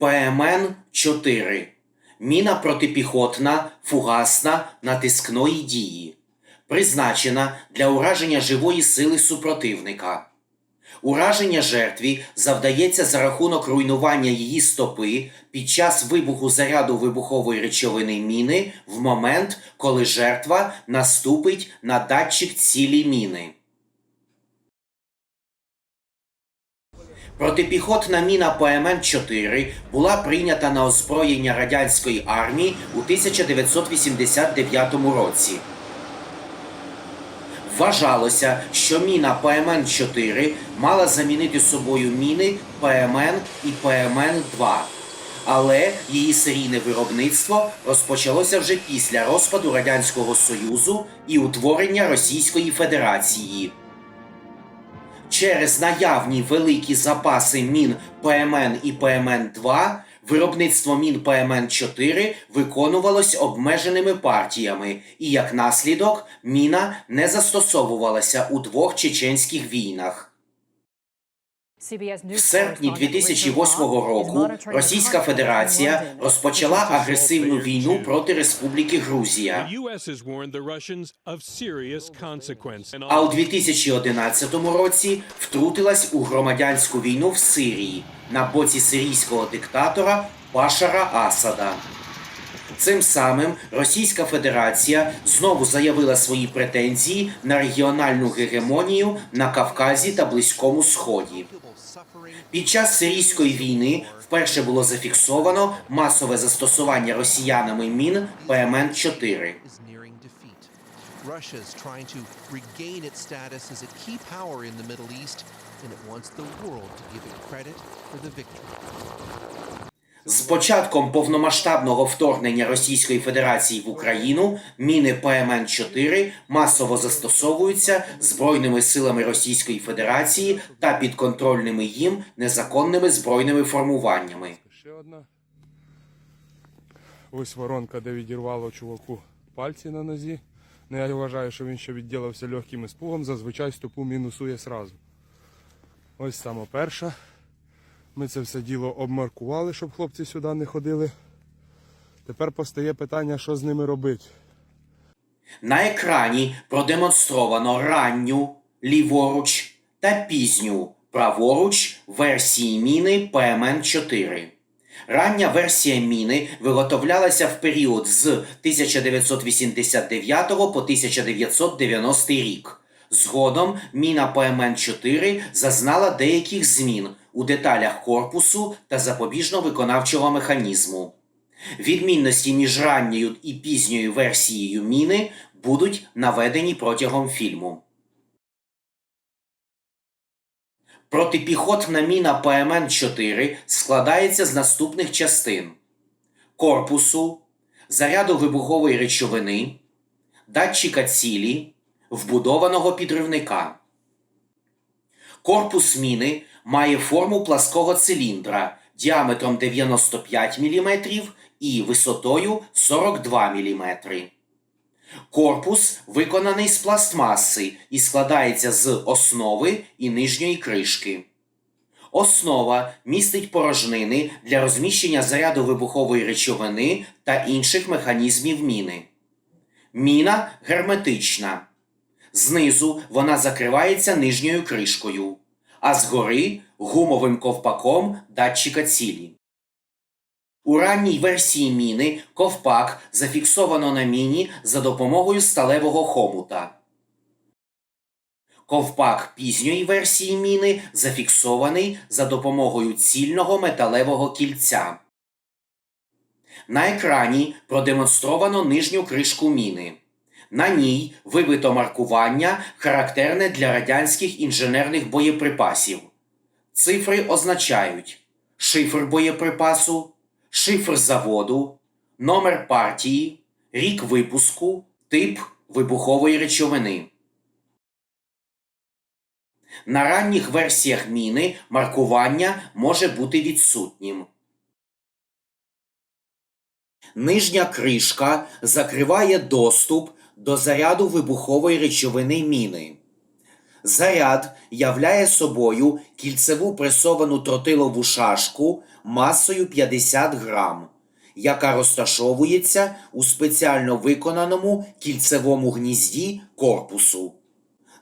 ПМН-4 Міна протипіхотна, фугасна, натискної дії. Призначена для ураження живої сили супротивника. Ураження жертві завдається за рахунок руйнування її стопи під час вибуху заряду вибухової речовини міни в момент, коли жертва наступить на датчик цілі міни. Протипіхотна міна ПМН-4 була прийнята на озброєння радянської армії у 1989 році. Вважалося, що міна ПМН-4 мала замінити собою міни ПМН і ПМН-2, але її серійне виробництво розпочалося вже після розпаду Радянського Союзу і утворення Російської Федерації. Через наявні великі запаси мін ПМН і ПМН-2 виробництво мін ПМН-4 виконувалось обмеженими партіями, і як наслідок міна не застосовувалася у двох чеченських війнах. В серпні 2008 року Російська Федерація розпочала агресивну війну проти Республіки Грузія. А у 2011 році втрутилась у громадянську війну в Сирії на боці сирійського диктатора Башара Асада. Цим самим Російська Федерація знову заявила свої претензії на регіональну гегемонію на Кавказі та Близькому Сході. Під час сирійської війни вперше було зафіксовано масове застосування росіянами мін ПМН-4. is nearing defeat. Russia is trying to. З початком повномасштабного вторгнення Російської Федерації в Україну міни ПМН-4 масово застосовуються збройними силами Російської Федерації та підконтрольними їм незаконними збройними формуваннями. Ще одна. Ось воронка, де відірвало чуваку пальці на нозі. Ну, я вважаю, що він ще відділився легким іспугом, зазвичай стопу мінусує сразу. Ось саме перша. Ми це все діло обмаркували, щоб хлопці сюди не ходили. Тепер постає питання, що з ними робити. На екрані продемонстровано ранню ліворуч та пізню праворуч версії міни ПМН-4. Рання версія міни виготовлялася в період з 1989 по 1990 рік. Згодом міна ПМН-4 зазнала деяких змін у деталях корпусу та запобіжно-виконавчого механізму. Відмінності між ранньою і пізньою версією міни будуть наведені протягом фільму. Протипіхотна міна ПМН-4 складається з наступних частин: корпусу, заряду вибухової речовини, датчика цілі, вбудованого підривника. Корпус міни має форму плаского циліндра діаметром 95 мм і висотою 42 мм. Корпус виконаний з пластмаси і складається з основи і нижньої кришки. Основа містить порожнини для розміщення заряду вибухової речовини та інших механізмів міни. Міна герметична. Знизу вона закривається нижньою кришкою, а згори гумовим ковпаком датчика цілі. У ранній версії міни ковпак зафіксовано на міні за допомогою сталевого хомута. Ковпак пізньої версії міни зафіксований за допомогою цільного металевого кільця. На екрані продемонстровано нижню кришку міни. На ній вибито маркування, характерне для радянських інженерних боєприпасів. Цифри означають шифр боєприпасу, шифр заводу, номер партії, рік випуску, тип вибухової речовини. На ранніх версіях міни маркування може бути відсутнім. Нижня кришка закриває доступ до заряду вибухової речовини міни. Заряд являє собою кільцеву пресовану тротилову шашку масою 50 грам, яка розташовується у спеціально виконаному кільцевому гнізді корпусу.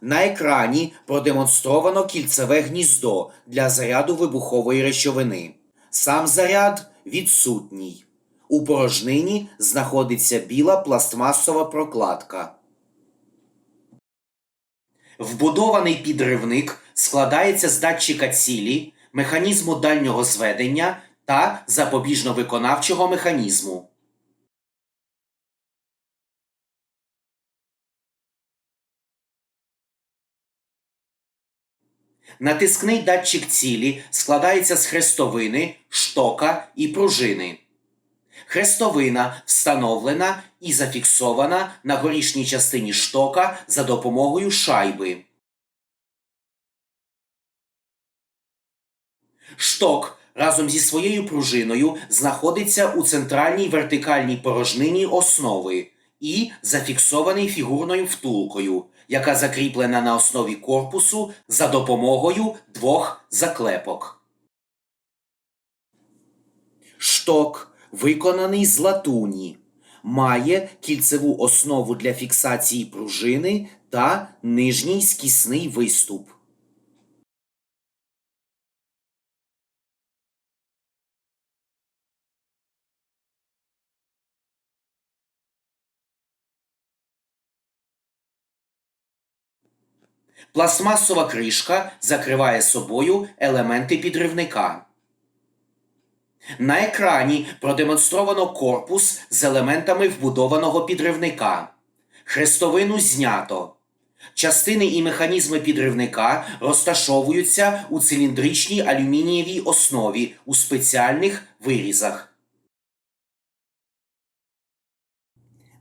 На екрані продемонстровано кільцеве гніздо для заряду вибухової речовини. Сам заряд відсутній. У порожнині знаходиться біла пластмасова прокладка. Вбудований підривник складається з датчика цілі, механізму дальнього зведення та запобіжно-виконавчого механізму. Натискний датчик цілі складається з хрестовини, штока і пружини. Хрестовина встановлена і зафіксована на горішній частині штока за допомогою шайби. Шток разом зі своєю пружиною знаходиться у центральній вертикальній порожнині основи і зафіксований фігурною втулкою, яка закріплена на основі корпусу за допомогою двох заклепок. Шток виконаний з латуні, має кільцеву основу для фіксації пружини та нижній скісний виступ. Пластмасова кришка закриває собою елементи підривника. На екрані продемонстровано корпус з елементами вбудованого підривника. Хрестовину знято. Частини і механізми підривника розташовуються у циліндричній алюмінієвій основі у спеціальних вирізах.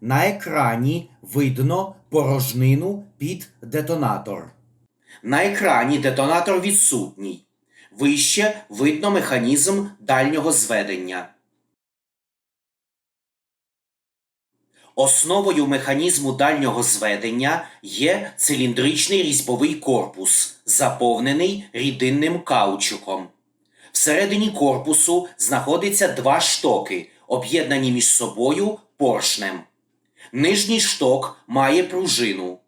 На екрані видно порожнину під детонатор. На екрані детонатор відсутній. Вище видно механізм дальнього зведення. Основою механізму дальнього зведення є циліндричний різьбовий корпус, заповнений рідинним каучуком. Всередині корпусу знаходяться два штоки, об'єднані між собою поршнем. Нижній шток має пружину.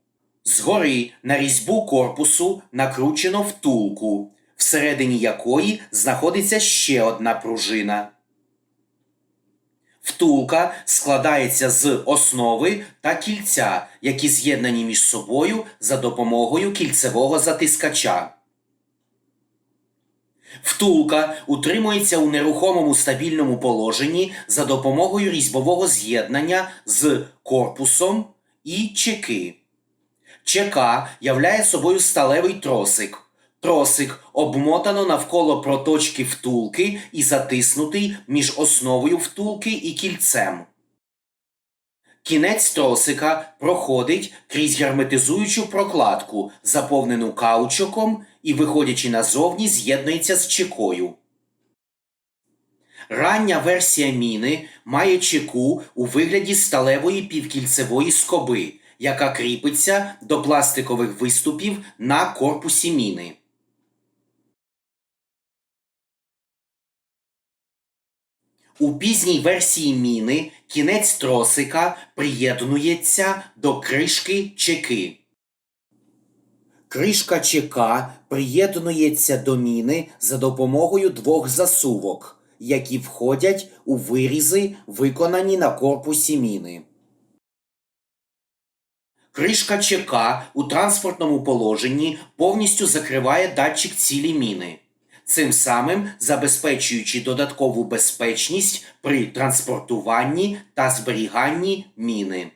Згори на різьбу корпусу накручено втулку, всередині якої знаходиться ще одна пружина. Втулка складається з основи та кільця, які з'єднані між собою за допомогою кільцевого затискача. Втулка утримується у нерухомому стабільному положенні за допомогою різьбового з'єднання з корпусом і чеки. ЧК являє собою сталевий тросик. Тросик обмотано навколо проточки втулки і затиснутий між основою втулки і кільцем. Кінець тросика проходить крізь герметизуючу прокладку, заповнену каучуком, і, виходячи назовні, з'єднується з чекою. Рання версія міни має чеку у вигляді сталевої півкільцевої скоби, яка кріпиться до пластикових виступів на корпусі міни. У пізній версії міни кінець тросика приєднується до кришки чеки. Кришка чека приєднується до міни за допомогою двох засувок, які входять у вирізи, виконані на корпусі міни. Кришка ЧК у транспортному положенні повністю закриває датчик цілі міни, цим самим забезпечуючи додаткову безпечність при транспортуванні та зберіганні міни.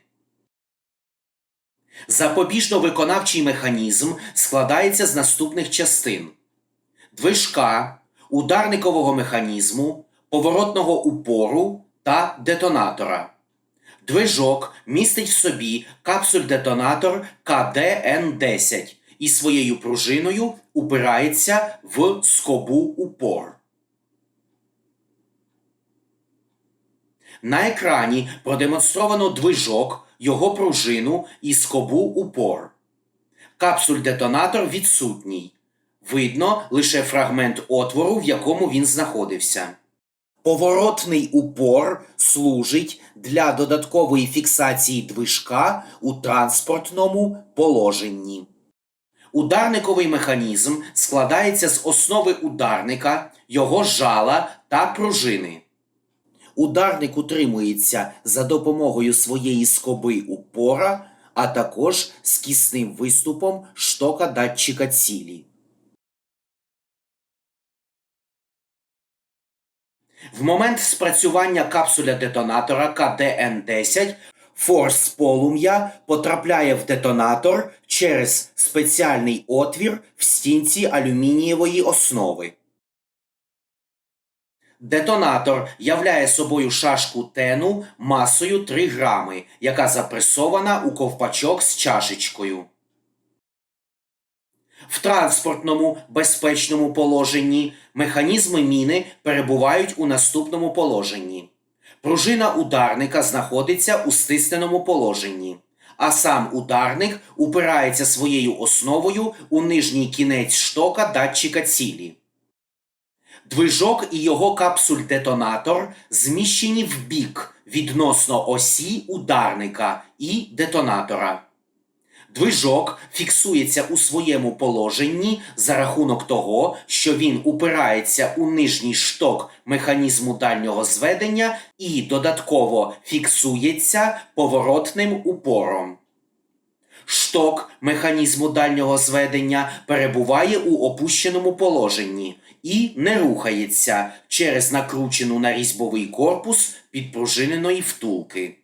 Запобіжно-виконавчий механізм складається з наступних частин: движка, ударникового механізму, поворотного упору та детонатора. Движок містить в собі капсуль-детонатор КДН-10 і своєю пружиною упирається в скобу упор. На екрані продемонстровано движок, його пружину і скобу упор. Капсуль-детонатор відсутній. Видно лише фрагмент отвору, в якому він знаходився. Поворотний упор служить для додаткової фіксації движка у транспортному положенні. Ударниковий механізм складається з основи ударника, його жала та пружини. Ударник утримується за допомогою своєї скоби упора, а також з кисним виступом штока датчика цілі. В момент спрацювання капсуля детонатора КДН-10 форс полум'я потрапляє в детонатор через спеціальний отвір в стінці алюмінієвої основи. Детонатор являє собою шашку тену масою 3 грами, яка запресована у ковпачок з чашечкою. В транспортному безпечному положенні механізми міни перебувають у наступному положенні. Пружина ударника знаходиться у стисненому положенні, а сам ударник упирається своєю основою у нижній кінець штока датчика цілі. Движок і його капсуль-детонатор зміщені вбік відносно осі ударника і детонатора. Движок фіксується у своєму положенні за рахунок того, що він упирається у нижній шток механізму дальнього зведення і додатково фіксується поворотним упором. Шток механізму дальнього зведення перебуває у опущеному положенні і не рухається через накручену на різьбовий корпус підпружиненої втулки.